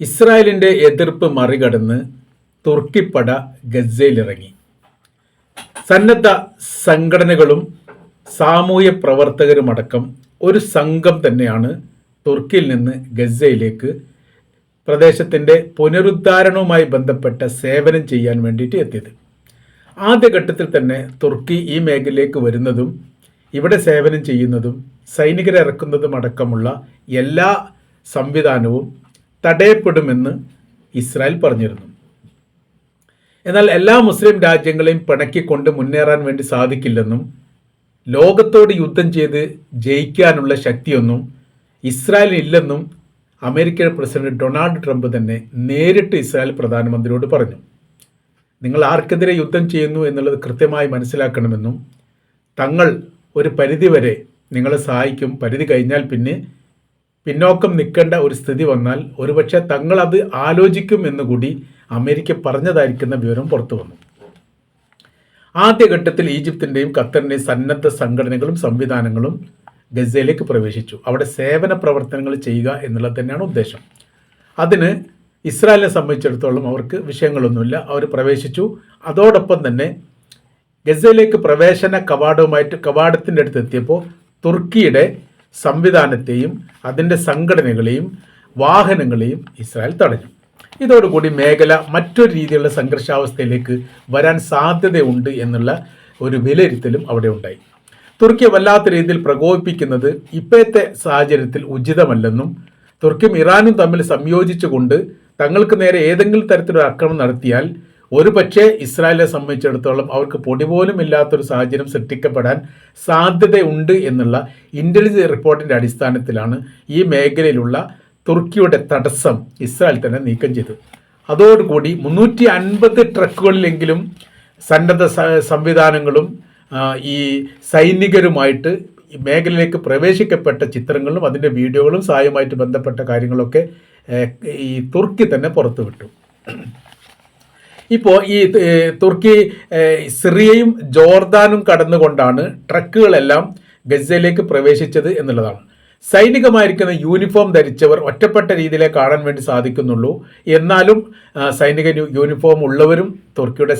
ഇസ്രായേലിന്റെ എതിർപ്പ് മറികടന്ന് തുർക്കിപ്പട ഗസയിലിറങ്ങി. സന്നദ്ധ സംഘടനകളും സാമൂഹ്യ പ്രവർത്തകരുമടക്കം ഒരു സംഘം തന്നെയാണ് തുർക്കിയിൽ നിന്ന് ഗസയിലേക്ക് പ്രദേശത്തിന്റെ പുനരുദ്ധാരണവുമായി ബന്ധപ്പെട്ട സേവനം ചെയ്യാൻ വേണ്ടിയിട്ട് എത്തിയത്. ആദ്യഘട്ടത്തിൽ തന്നെ തുർക്കി ഈ മേഖലയിലേക്ക് വരുന്നതും ഇവിടെ സേവനം ചെയ്യുന്നതും സൈനികരെ ഇറക്കുന്നതും അടക്കമുള്ള എല്ലാ സംവിധാനവും തടയപ്പെടുമെന്ന് ഇസ്രായേൽ പറഞ്ഞിരുന്നു. എന്നാൽ എല്ലാ മുസ്ലിം രാജ്യങ്ങളെയും പിണക്കിക്കൊണ്ട് മുന്നേറാൻ വേണ്ടി സാധിക്കില്ലെന്നും ലോകത്തോട് യുദ്ധം ചെയ്ത് ജയിക്കാനുള്ള ശക്തിയൊന്നും ഇസ്രായേലിനില്ലെന്നും അമേരിക്കൻ പ്രസിഡന്റ് ഡൊണാൾഡ് ട്രംപ് തന്നെ നേരിട്ട് ഇസ്രായേൽ പ്രധാനമന്ത്രിയോട് പറഞ്ഞു. നിങ്ങൾ ആർക്കെതിരെ യുദ്ധം ചെയ്യുന്നു എന്നുള്ളത് കൃത്യമായി മനസ്സിലാക്കണമെന്നും തങ്ങൾ ഒരു പരിധിവരെ നിങ്ങളെ സഹായിക്കും. പരിധി കഴിഞ്ഞാൽ പിന്നെ പിന്നോക്കം നിൽക്കേണ്ട ഒരു സ്ഥിതി വന്നാൽ ഒരുപക്ഷെ തങ്ങളത് ആലോചിക്കും എന്നുകൂടി അമേരിക്ക പറഞ്ഞതായിരിക്കുന്ന വിവരം പുറത്തു വന്നു. ആദ്യഘട്ടത്തിൽ ഈജിപ്തിന്റെയും ഖത്തറിന്റെയും സന്നദ്ധ സംഘടനകളും സംവിധാനങ്ങളും ഗസയിലേക്ക് പ്രവേശിച്ചു. അവിടെ സേവന പ്രവർത്തനങ്ങൾ ചെയ്യുക എന്നുള്ളത് തന്നെയാണ് ഉദ്ദേശം. അതിന് ഇസ്രായേലിനെ സംബന്ധിച്ചിടത്തോളം അവർക്ക് വിഷയങ്ങളൊന്നുമില്ല. അവർ പ്രവേശിച്ചു. അതോടൊപ്പം തന്നെ ഗസയിലേക്ക് പ്രവേശന കവാടവുമായിട്ട് കവാടത്തിന്റെ അടുത്ത് എത്തിയപ്പോൾ തുർക്കിയുടെ സംവിധാനത്തെയും അതിന്റെ സംഘടനകളെയും വാഹനങ്ങളെയും ഇസ്രായേൽ തടഞ്ഞു. ഇതോടുകൂടി മേഖല മറ്റൊരു രീതിയിലുള്ള സംഘർഷാവസ്ഥയിലേക്ക് വരാൻ സാധ്യതയുണ്ട് എന്നുള്ള ഒരു വിലയിരുത്തലും അവിടെ ഉണ്ടായി. തുർക്കിയെ വല്ലാത്ത രീതിയിൽ പ്രകോപിപ്പിക്കുന്നത് ഇപ്പോഴത്തെ സാഹചര്യത്തിൽ ഉചിതമല്ലെന്നും തുർക്കിയും ഇറാനും തമ്മിൽ സംയോജിച്ചുകൊണ്ട് തങ്ങൾക്ക് നേരെ ഏതെങ്കിലും തരത്തിലൊരു ആക്രമണം നടത്തിയാൽ ഒരുപക്ഷെ ഇസ്രായേലിനെ സംബന്ധിച്ചിടത്തോളം അവർക്ക് പൊടി പോലും ഇല്ലാത്തൊരു സാഹചര്യം സൃഷ്ടിക്കപ്പെടാൻ സാധ്യതയുണ്ട് എന്നുള്ള ഇന്റലിജൻസ് റിപ്പോർട്ടിന്റെ അടിസ്ഥാനത്തിലാണ് ഈ മേഖലയിലുള്ള തുർക്കിയുടെ തടസ്സം ഇസ്രായേൽ തന്നെ നീക്കം ചെയ്തത്. അതോടുകൂടി മുന്നൂറ്റി അൻപത് ട്രക്കുകളിലെങ്കിലും സന്നദ്ധ സംവിധാനങ്ങളും ഈ സൈനികരുമായിട്ട് മേഖലയിലേക്ക് പ്രവേശിക്കപ്പെട്ട ചിത്രങ്ങളും അതിന്റെ വീഡിയോകളും സഹായമായിട്ട് ബന്ധപ്പെട്ട കാര്യങ്ങളൊക്കെ ഈ തുർക്കി തന്നെ പുറത്തുവിട്ടു. ഇപ്പോൾ ഈ തുർക്കി സിറിയയും ജോർദാനും കടന്നുകൊണ്ടാണ് ട്രക്കുകളെല്ലാം ഗസയിലേക്ക് പ്രവേശിച്ചത് എന്നുള്ളതാണ്. സൈനികമായിരിക്കുന്ന യൂണിഫോം ധരിച്ചവർ ഒറ്റപ്പെട്ട രീതിയിലേ കാണാൻ വേണ്ടി സാധിക്കുന്നുള്ളൂ. എന്നാലും സൈനിക യൂണിഫോം ഉള്ളവരും തുർക്കിയുടെ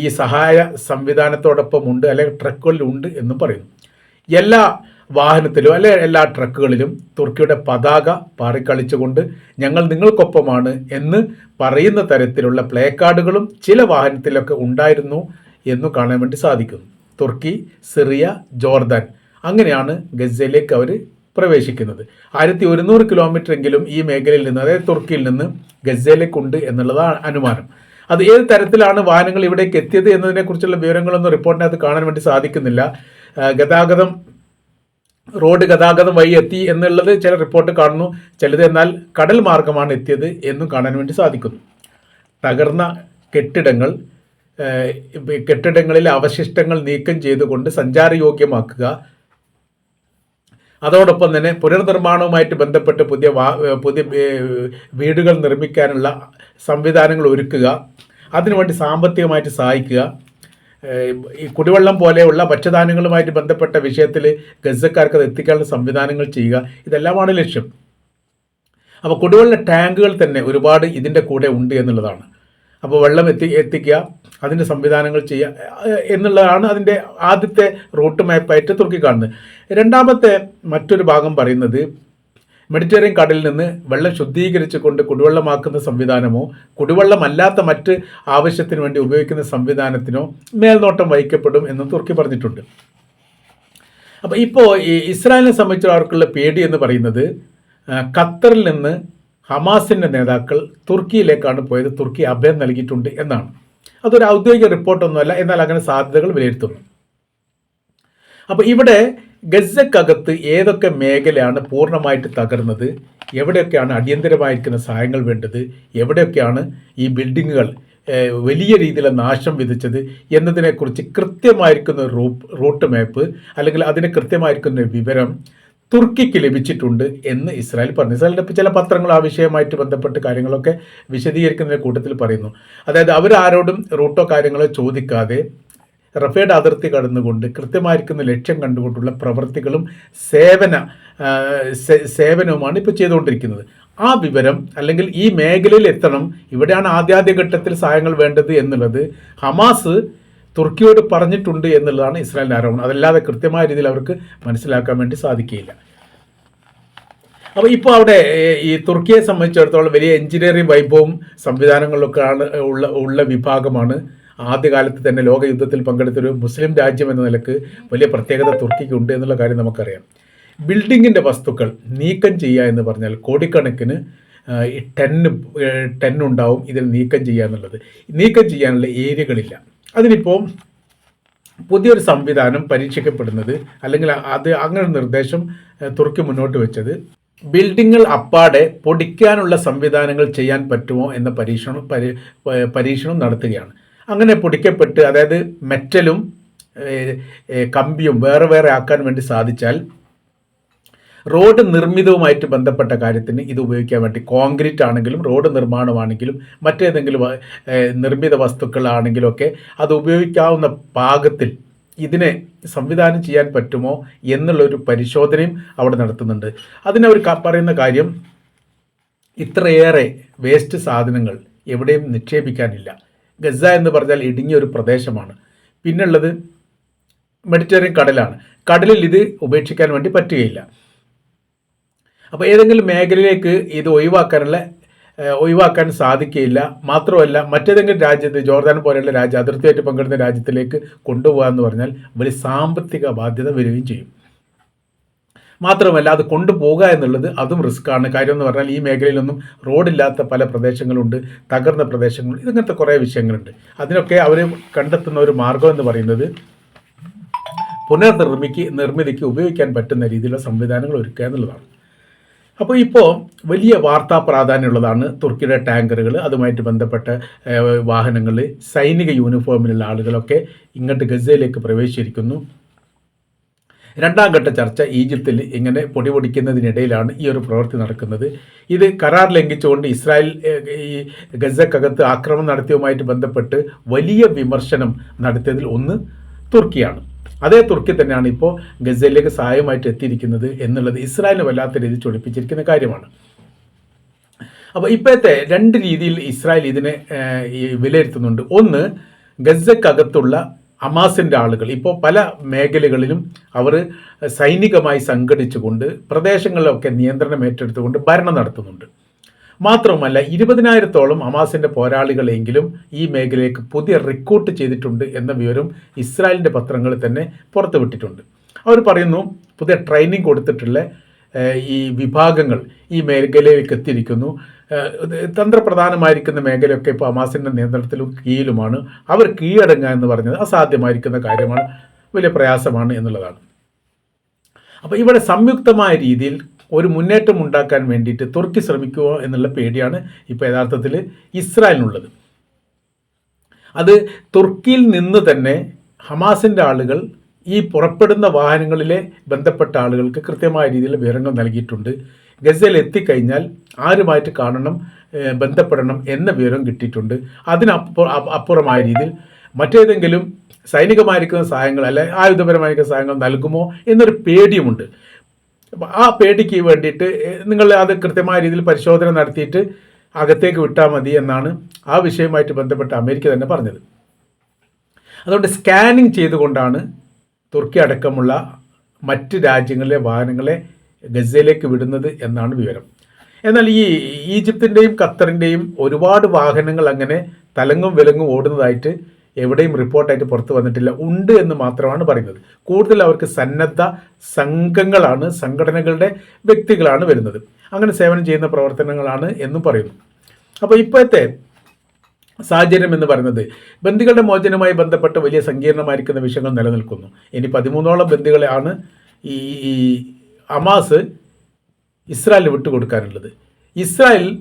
ഈ സഹായ സംവിധാനത്തോടൊപ്പം ഉണ്ട് അല്ലെങ്കിൽ ട്രക്കുകളിലുണ്ട് എന്നും പറയുന്നു. എല്ലാ വാഹനത്തിലും അല്ലെ എല്ലാ ട്രക്കുകളിലും തുർക്കിയുടെ പതാക പാറിക്കളിച്ചുകൊണ്ട് ഞങ്ങൾ നിങ്ങൾക്കൊപ്പമാണ് എന്ന് പറയുന്ന തരത്തിലുള്ള പ്ലേ കാർഡുകളും ചില വാഹനത്തിലൊക്കെ ഉണ്ടായിരുന്നു എന്നു കാണാൻ വേണ്ടി സാധിക്കുന്നു. തുർക്കി സിറിയ ജോർദാൻ അങ്ങനെയാണ് ഗസയിലേക്ക് അവർ പ്രവേശിക്കുന്നത്. ആയിരത്തി ഒരുന്നൂറ് കിലോമീറ്റർ എങ്കിലും ഈ മേഖലയിൽ നിന്ന് അതായത് തുർക്കിയിൽ നിന്ന് ഗസയിലേക്കുണ്ട് എന്നുള്ളതാണ് അനുമാനം. അത് ഏത് തരത്തിലാണ് വാഹനങ്ങൾ ഇവിടേക്ക് എത്തിയത് എന്നതിനെക്കുറിച്ചുള്ള വിവരങ്ങളൊന്നും റിപ്പോർട്ടിനകത്ത് കാണാൻ വേണ്ടി സാധിക്കുന്നില്ല. ഗതാഗതം റോഡ് ഗതാഗതം വഴി എത്തി എന്നുള്ളത് ചില റിപ്പോർട്ട് കാണുന്നു. ചിലത് എന്നാൽ കടൽ മാർഗമാണ് എത്തിയത് എന്നും കാണാൻ വേണ്ടി സാധിക്കുന്നു. തകർന്ന കെട്ടിടങ്ങൾ കെട്ടിടങ്ങളിലെ അവശിഷ്ടങ്ങൾ നീക്കം ചെയ്തുകൊണ്ട് സഞ്ചാരയോഗ്യമാക്കുക. അതോടൊപ്പം തന്നെ പുനർനിർമ്മാണവുമായിട്ട് ബന്ധപ്പെട്ട് പുതിയ പുതിയ വീടുകൾ നിർമ്മിക്കാനുള്ള സംവിധാനങ്ങൾ ഒരുക്കുക. അതിനുവേണ്ടി സാമ്പത്തികമായിട്ട് സഹായിക്കുക. ഈ കുടിവെള്ളം പോലെയുള്ള ഭക്ഷ്യധാന്യങ്ങളുമായിട്ട് ബന്ധപ്പെട്ട വിഷയത്തിൽ ഗസക്കാർക്ക് അത് എത്തിക്കാനുള്ള സംവിധാനങ്ങൾ ചെയ്യുക ഇതെല്ലാമാണ് ലക്ഷ്യം. അപ്പോൾ കുടിവെള്ള ടാങ്കുകൾ തന്നെ ഒരുപാട് ഇതിന്റെ കൂടെ ഉണ്ട് എന്നുള്ളതാണ്. അപ്പോൾ വെള്ളം എത്തി എത്തിക്കുക അതിന്റെ സംവിധാനങ്ങൾ ചെയ്യുക എന്നുള്ളതാണ് അതിന്റെ ആദ്യത്തെ റൂട്ട് മാപ്പായിട്ട് തുറക്കിക്കാണുന്നത് രണ്ടാമത്തെ മറ്റൊരു ഭാഗം പറയുന്നത് മെഡിറ്ററേനിയൻ കടലിൽ നിന്ന് വെള്ളം ശുദ്ധീകരിച്ചുകൊണ്ട് കുടിവെള്ളമാക്കുന്ന സംവിധാനമോ കുടിവെള്ളമല്ലാത്ത മറ്റ് ആവശ്യത്തിന് വേണ്ടി ഉപയോഗിക്കുന്ന സംവിധാനത്തിനോ മേൽനോട്ടം വഹിക്കപ്പെടും എന്ന് തുർക്കി പറഞ്ഞിട്ടുണ്ട്. അപ്പോൾ ഇപ്പോൾ ഈ ഇസ്രായേലിനെ സംബന്ധിച്ചവർക്കുള്ള പേടി എന്ന് പറയുന്നത് ഖത്തറിൽ നിന്ന് ഹമാസിന്റെ നേതാക്കൾ തുർക്കിയിലേക്കാണ് പോയത്. തുർക്കി അഭയം നൽകിയിട്ടുണ്ട് എന്നാണ്. അതൊരു ഔദ്യോഗിക റിപ്പോർട്ടൊന്നുമല്ല എന്നാൽ അങ്ങനെ സാധ്യതകൾ വിലയിരുത്തുന്നു. അപ്പോൾ ഇവിടെ ഗസക്കകത്ത് ഏതൊക്കെ മേഖലയാണ് പൂർണമായിട്ട് തകർന്നത്? എവിടെയൊക്കെയാണ് അടിയന്തരമായിരിക്കുന്ന സഹായങ്ങൾ വേണ്ടത്? എവിടെയൊക്കെയാണ് ഈ ബിൽഡിങ്ങുകൾ വലിയ രീതിയിലുള്ള നാശം വിധിച്ചത് എന്നതിനെക്കുറിച്ച് കൃത്യമായിരിക്കുന്ന റൂട്ട് മാപ്പ് അല്ലെങ്കിൽ അതിന് കൃത്യമായിരിക്കുന്ന വിവരം തുർക്കിക്ക് ലഭിച്ചിട്ടുണ്ട് എന്ന് ഇസ്രായേൽ പറഞ്ഞു. ഇസ്രായേലിന്റെ ചില പത്രങ്ങൾ ആ വിഷയമായിട്ട് ബന്ധപ്പെട്ട് കാര്യങ്ങളൊക്കെ വിശദീകരിക്കുന്നതിന്റെ കൂട്ടത്തിൽ പറയുന്നു. അതായത് അവരാരോടും റൂട്ടോ കാര്യങ്ങളോ ചോദിക്കാതെ റഫേഡ് അതിർത്തി കടന്നുകൊണ്ട് കൃത്യമായിരിക്കുന്ന ലക്ഷ്യം കണ്ടുകൊണ്ടുള്ള പ്രവൃത്തികളും സേവന സേവനവുമാണ് ഇപ്പോൾ ചെയ്തുകൊണ്ടിരിക്കുന്നത്. ആ വിവരം അല്ലെങ്കിൽ ഈ മേഖലയിൽ എത്തണം ഇവിടെയാണ് ആദ്യാദ്യഘട്ടത്തിൽ സഹായങ്ങൾ വേണ്ടത് എന്നുള്ളത് ഹമാസ് തുർക്കിയോട് പറഞ്ഞിട്ടുണ്ട് എന്നുള്ളതാണ് ഇസ്രായേലിന്റെ ആരോപണം. അതല്ലാതെ കൃത്യമായ രീതിയിൽ അവർക്ക് മനസ്സിലാക്കാൻ വേണ്ടി സാധിക്കുകയില്ല. അപ്പോൾ ഇപ്പോൾ അവിടെ ഈ തുർക്കിയെ സംബന്ധിച്ചിടത്തോളം വലിയ എഞ്ചിനീയറിംഗ് വൈഭവവും സംവിധാനങ്ങളിലൊക്കെ ആണ് ഉള്ള ഉള്ള വിഭാഗമാണ് ആദ്യകാലത്ത് തന്നെ ലോകയുദ്ധത്തിൽ പങ്കെടുത്തൊരു മുസ്ലിം രാജ്യം എന്ന നിലയ്ക്ക് വലിയ പ്രത്യേകത തുർക്കിക്ക് ഉണ്ട് എന്നുള്ള കാര്യം നമുക്കറിയാം. ബിൽഡിങ്ങിന്റെ വസ്തുക്കൾ നീക്കം ചെയ്യുക എന്ന് പറഞ്ഞാൽ കോടിക്കണക്കിന് ടെന്ന് ടെൻ ഉണ്ടാവും ഇതിൽ നീക്കം ചെയ്യുക എന്നുള്ളത്. നീക്കം ചെയ്യാനുള്ള ഏരിയകളില്ല. അതിനിപ്പോൾ പുതിയൊരു സംവിധാനം പരീക്ഷിക്കപ്പെടുന്നത് അല്ലെങ്കിൽ അത് അങ്ങനെ നിർദ്ദേശം തുർക്കി മുന്നോട്ട് വെച്ചത് ബിൽഡിങ്ങുകൾ അപ്പാടെ പൊടിക്കാനുള്ള സംവിധാനങ്ങൾ ചെയ്യാൻ പറ്റുമോ എന്ന പരീക്ഷണം പരി പരീക്ഷണം നടത്തുകയാണ്. അങ്ങനെ പൊടിക്കപ്പെട്ട് അതായത് മെറ്റലും കമ്പിയും വേറെ വേറെ ആക്കാൻ വേണ്ടി സാധിച്ചാൽ റോഡ് നിർമ്മിതവുമായിട്ട് ബന്ധപ്പെട്ട കാര്യത്തിന് ഇത് ഉപയോഗിക്കാൻ വേണ്ടി കോൺക്രീറ്റ് ആണെങ്കിലും റോഡ് നിർമ്മാണമാണെങ്കിലും മറ്റേതെങ്കിലും നിർമ്മിത വസ്തുക്കളാണെങ്കിലും ഒക്കെ അത് ഉപയോഗിക്കാവുന്ന പാകത്തിൽ ഇതിനെ സംവിധാനം ചെയ്യാൻ പറ്റുമോ എന്നുള്ളൊരു പരിശോധനയും അവിടെ നടത്തുന്നുണ്ട്. അതിനവർ പറയുന്ന കാര്യം ഇത്രയേറെ വേസ്റ്റ് സാധനങ്ങൾ എവിടെയും നിക്ഷേപിക്കാനില്ല. ഗസ എന്ന് പറഞ്ഞാൽ ഇടുങ്ങിയ ഒരു പ്രദേശമാണ്. പിന്നുള്ളത് മെഡിറ്ററേനിയൻ കടലാണ്. കടലിൽ ഇത് ഉപേക്ഷിക്കാൻ വേണ്ടി പറ്റുകയില്ല. അപ്പോൾ ഏതെങ്കിലും മേഖലയിലേക്ക് ഇത് ഒഴിവാക്കാനുള്ള ഒഴിവാക്കാൻ സാധിക്കുകയില്ല. മാത്രമല്ല മറ്റേതെങ്കിലും രാജ്യത്ത് ജോർദാൻ പോലെയുള്ള രാജ്യം അതിർത്തിയായിട്ട് പങ്കിടുന്ന രാജ്യത്തിലേക്ക് കൊണ്ടുപോകുക എന്ന് പറഞ്ഞാൽ വലിയ സാമ്പത്തിക ബാധ്യത വരികയും ചെയ്യും. മാത്രമല്ല അത് കൊണ്ടുപോകുക എന്നുള്ളത് അതും റിസ്ക്കാണ് കാര്യം എന്ന് പറഞ്ഞാൽ ഈ മേഖലയിലൊന്നും റോഡില്ലാത്ത പല പ്രദേശങ്ങളുണ്ട് തകർന്ന പ്രദേശങ്ങളുണ്ട് ഇങ്ങനത്തെ കുറേ വിഷയങ്ങളുണ്ട്. അതിനൊക്കെ അവർ കണ്ടെത്തുന്ന ഒരു മാർഗം എന്ന് പറയുന്നത് പുനർനിർമ്മിക്ക് നിർമ്മിതിക്ക് ഉപയോഗിക്കാൻ പറ്റുന്ന രീതിയിലുള്ള സംവിധാനങ്ങൾ ഒരുക്കുക എന്നുള്ളതാണ്. അപ്പോൾ ഇപ്പോൾ വലിയ വാർത്താ പ്രാധാന്യമുള്ളതാണ് തുർക്കിയുടെ ടാങ്കറുകൾ അതുമായിട്ട് ബന്ധപ്പെട്ട വാഹനങ്ങൾ സൈനിക യൂണിഫോമിലുള്ള ആളുകളൊക്കെ ഇങ്ങോട്ട് ഗസയിലേക്ക് പ്രവേശിച്ചിരിക്കുന്നു. രണ്ടാം ഘട്ട ചർച്ച ഈജിപ്തിൽ ഇങ്ങനെ പൊടി പൊടിക്കുന്നതിനിടയിലാണ് ഈ ഒരു പ്രവൃത്തി നടക്കുന്നത്. ഇത് കരാർ ലംഘിച്ചുകൊണ്ട് ഇസ്രായേൽ ഈ ഗസക്കകത്ത് ആക്രമണം നടത്തിയതുമായിട്ട് ബന്ധപ്പെട്ട് വലിയ വിമർശനം നടത്തിയതിൽ ഒന്ന് തുർക്കിയാണ്. അതേ തുർക്കി തന്നെയാണ് ഇപ്പോൾ ഗസയിലേക്ക് സഹായമായിട്ട് എത്തിയിരിക്കുന്നത് എന്നുള്ളത് ഇസ്രായേലിന് വല്ലാത്ത രീതിയിൽ ചൊടിപ്പിച്ചിരിക്കുന്ന കാര്യമാണ്. അപ്പോൾ ഇപ്പോഴത്തെ രണ്ട് രീതിയിൽ ഇസ്രായേൽ ഇതിനെ വിലയിരുത്തുന്നുണ്ട്. ഒന്ന് ഗസക്കകത്തുള്ള ഹമാസിന്റെ ആളുകൾ. ഇപ്പോൾ പല മേഖലകളിലും അവർ സൈനികമായി സംഘടിച്ചുകൊണ്ട് പ്രദേശങ്ങളിലൊക്കെ നിയന്ത്രണം ഏറ്റെടുത്തുകൊണ്ട് ഭരണം നടത്തുന്നുണ്ട്. മാത്രവുമല്ല ഇരുപതിനായിരത്തോളം ഹമാസിന്റെ പോരാളികളെങ്കിലും ഈ മേഖലയിലേക്ക് പുതിയ റിക്രൂട്ട് ചെയ്തിട്ടുണ്ട് എന്ന വിവരം ഇസ്രായേലിന്റെ പത്രങ്ങൾ തന്നെ പുറത്തുവിട്ടിട്ടുണ്ട്. അവർ പറയുന്നു പുതിയ ട്രെയിനിങ് കൊടുത്തിട്ടുള്ള ഈ വിഭാഗങ്ങൾ ഈ മേഖലയിലേക്ക് എത്തിയിരിക്കുന്നു. തന്ത്രപ്രധാനമായിരിക്കുന്ന മേഖലയൊക്കെ ഇപ്പോൾ ഹമാസിന്റെ നിയന്ത്രണത്തിലും കീഴിലുമാണ്. അവർ കീഴടങ്ങുക എന്ന് പറഞ്ഞത് അസാധ്യമായിരിക്കുന്ന കാര്യമാണ്. വലിയ പ്രയാസമാണ് എന്നുള്ളതാണ്. അപ്പോൾ ഇവിടെ സംയുക്തമായ രീതിയിൽ ഒരു മുന്നേറ്റം ഉണ്ടാക്കാൻ വേണ്ടിയിട്ട് തുർക്കി ശ്രമിക്കുമോ എന്നുള്ള പേടിയാണ് ഇപ്പോൾ യഥാർത്ഥത്തിൽ ഇസ്രായേലിനുള്ളത്. അത് തുർക്കിയിൽ നിന്ന് തന്നെ ഹമാസിന്റെ ആളുകൾ ഈ പുറപ്പെടുന്ന വാഹനങ്ങളിലെ ബന്ധപ്പെട്ട ആളുകൾക്ക് കൃത്യമായ രീതിയിൽ വിവരങ്ങൾ നൽകിയിട്ടുണ്ട്. ഗസയിൽ എത്തിക്കഴിഞ്ഞാൽ ആരുമായിട്ട് കാണണം ബന്ധപ്പെടണം എന്ന വിവരം കിട്ടിയിട്ടുണ്ട്. അതിനപ്പുറ അപ്പ- അപ്പുറമായ രീതിയിൽ മറ്റേതെങ്കിലും സൈനികമായിരിക്കുന്ന സഹായങ്ങൾ അല്ലെ ആയുധപരമായിരിക്കുന്ന സഹായങ്ങൾ നൽകുമോ എന്നൊരു പേടിയുമുണ്ട്. ആ പേടിക്ക് വേണ്ടിയിട്ട് നിങ്ങൾ അത് കൃത്യമായ രീതിയിൽ പരിശോധന നടത്തിയിട്ട് അകത്തേക്ക് വിട്ടാൽ മതി എന്നാണ് ആ വിഷയവുമായിട്ട് ബന്ധപ്പെട്ട് അമേരിക്ക തന്നെ പറഞ്ഞത്. അതുകൊണ്ട് സ്കാനിങ് ചെയ്തുകൊണ്ടാണ് തുർക്കി അടക്കമുള്ള മറ്റ് രാജ്യങ്ങളിലെ വാഹനങ്ങളെ ഗസയിലേക്ക് വിടുന്നത് എന്നാണ് വിവരം. എന്നാൽ ഈ ഈജിപ്തിന്റെയും ഖത്തറിന്റെയും ഒരുപാട് വാഹനങ്ങൾ അങ്ങനെ തലങ്ങും വിലങ്ങും ഓടുന്നതായിട്ട് എവിടെയും റിപ്പോർട്ടായിട്ട് പുറത്തു വന്നിട്ടില്ല. ഉണ്ട് എന്ന് മാത്രമാണ് പറയുന്നത്. കൂടുതൽ അവർക്ക് സന്നദ്ധ സംഘങ്ങളാണ് സംഘടനകളുടെ വ്യക്തികളാണ് വരുന്നത്. അങ്ങനെ സേവനം ചെയ്യുന്ന പ്രവർത്തനങ്ങളാണ് എന്നും പറയുന്നു. അപ്പോൾ ഇപ്പോഴത്തെ സാഹചര്യം എന്ന് പറയുന്നത് ബന്ദികളുടെ മോചനവുമായി ബന്ധപ്പെട്ട് വലിയ സങ്കീർണമായിരിക്കുന്ന വിഷയങ്ങൾ നിലനിൽക്കുന്നു. ഇനി പതിമൂന്നോളം ബന്ദികളെയാണ് ഈ ഈ അമാസ് ഇസ്രായേലിന് വിട്ടുകൊടുക്കാനുള്ളത്. ഇസ്രായേൽ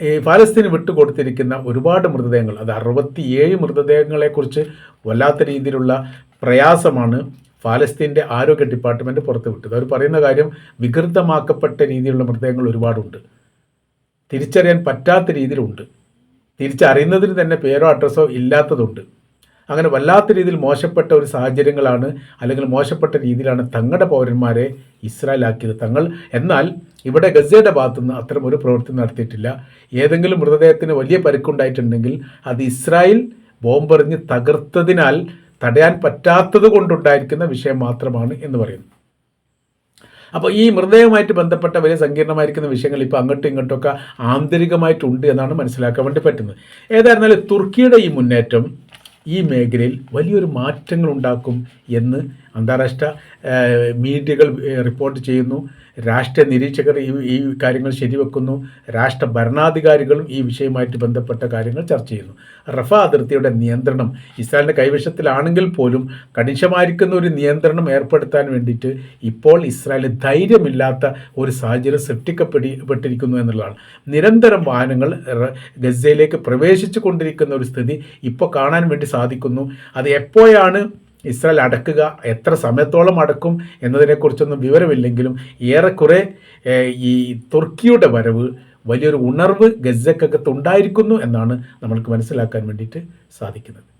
ഈ ഫലസ്തീന് വിട്ടുകൊടുത്തിരിക്കുന്ന ഒരുപാട് മൃതദേഹങ്ങൾ അത് അറുപത്തിയേഴ് മൃതദേഹങ്ങളെക്കുറിച്ച് വല്ലാത്ത രീതിയിലുള്ള പ്രയാസമാണ് ഫലസ്തീന്റെ ആരോഗ്യ ഡിപ്പാർട്ട്മെന്റ് പുറത്തുവിട്ടത് അവർ പറയുന്ന കാര്യം വികൃതമാക്കപ്പെട്ട രീതിയിലുള്ള മൃതദേഹങ്ങൾ ഒരുപാടുണ്ട്. തിരിച്ചറിയാൻ പറ്റാത്ത രീതിയിലുണ്ട്. തിരിച്ചറിയുന്നതിന് തന്നെ പേരോ അഡ്രസ്സോ ഇല്ലാത്തതുണ്ട്. അങ്ങനെ വല്ലാത്ത രീതിയിൽ മോശപ്പെട്ട ഒരു സാഹചര്യങ്ങളാണ് അല്ലെങ്കിൽ മോശപ്പെട്ട രീതിയിലാണ് തങ്ങളുടെ പൗരന്മാരെ ഇസ്രായേലാക്കിയത്. തങ്ങൾ എന്നാൽ ഇവിടെ ഗസയുടെ ഭാഗത്തുനിന്ന് അത്തരം ഒരു പ്രവൃത്തി നടത്തിയിട്ടില്ല. ഏതെങ്കിലും മൃതദേഹത്തിന് വലിയ പരിക്കുണ്ടായിട്ടുണ്ടെങ്കിൽ അത് ഇസ്രായേൽ ബോംബെറിഞ്ഞ് തകർത്തതിനാൽ തടയാൻ പറ്റാത്തത് കൊണ്ടുണ്ടായിരിക്കുന്ന വിഷയം മാത്രമാണ് എന്ന് പറയുന്നു. അപ്പോൾ ഈ മൃതദേഹവുമായിട്ട് ബന്ധപ്പെട്ട വലിയ സങ്കീർണമായിരിക്കുന്ന വിഷയങ്ങൾ ഇപ്പോൾ അങ്ങോട്ടും ഇങ്ങോട്ടൊക്കെ ആന്തരികമായിട്ടുണ്ട് എന്നാണ് മനസ്സിലാക്കാൻ വേണ്ടി പറ്റുന്നത്. ഏതായിരുന്നാലും തുർക്കിയുടെ ഈ മുന്നേറ്റം ഈ മേഖലയിൽ വലിയൊരു മാറ്റങ്ങൾ ഉണ്ടാക്കും എന്ന് അന്താരാഷ്ട്ര മീഡിയകൾ റിപ്പോർട്ട് ചെയ്യുന്നു. രാഷ്ട്രീയ നിരീക്ഷകർ ഈ ഈ കാര്യങ്ങൾ ശരിവെക്കുന്നു. രാഷ്ട്ര ഭരണാധികാരികളും ഈ വിഷയവുമായിട്ട് ബന്ധപ്പെട്ട കാര്യങ്ങൾ ചർച്ച ചെയ്യുന്നു. റഫ അതിർത്തിയുടെ നിയന്ത്രണം ഇസ്രായേലിന്റെ കൈവശത്തിലാണെങ്കിൽ പോലും കണിശമായിരിക്കുന്ന ഒരു നിയന്ത്രണം ഏർപ്പെടുത്താൻ വേണ്ടിയിട്ട് ഇപ്പോൾ ഇസ്രായേൽ ധൈര്യമില്ലാത്ത ഒരു സാഹചര്യം സൃഷ്ടിക്കപ്പെട്ടിരിക്കുന്നു എന്നുള്ളതാണ്. നിരന്തരം വാഹനങ്ങൾ ഗസയിലേക്ക് പ്രവേശിച്ചു കൊണ്ടിരിക്കുന്ന ഒരു സ്ഥിതി ഇപ്പോൾ കാണാൻ വേണ്ടി സാധിക്കുന്നു. അത് എപ്പോഴാണ് ഇസ്രായേൽ അടക്കുക എത്ര സമയത്തോളം അടക്കും എന്നതിനെക്കുറിച്ചൊന്നും വിവരമില്ലെങ്കിലും ഏറെക്കുറെ ഈ തുർക്കിയുടെ വരവ് വലിയൊരു ഉണർവ് ഗസക്കകത്ത് ഉണ്ടായിരിക്കുന്നു എന്നാണ് നമ്മൾക്ക് മനസ്സിലാക്കാൻ വേണ്ടിയിട്ട് സാധിക്കുന്നത്.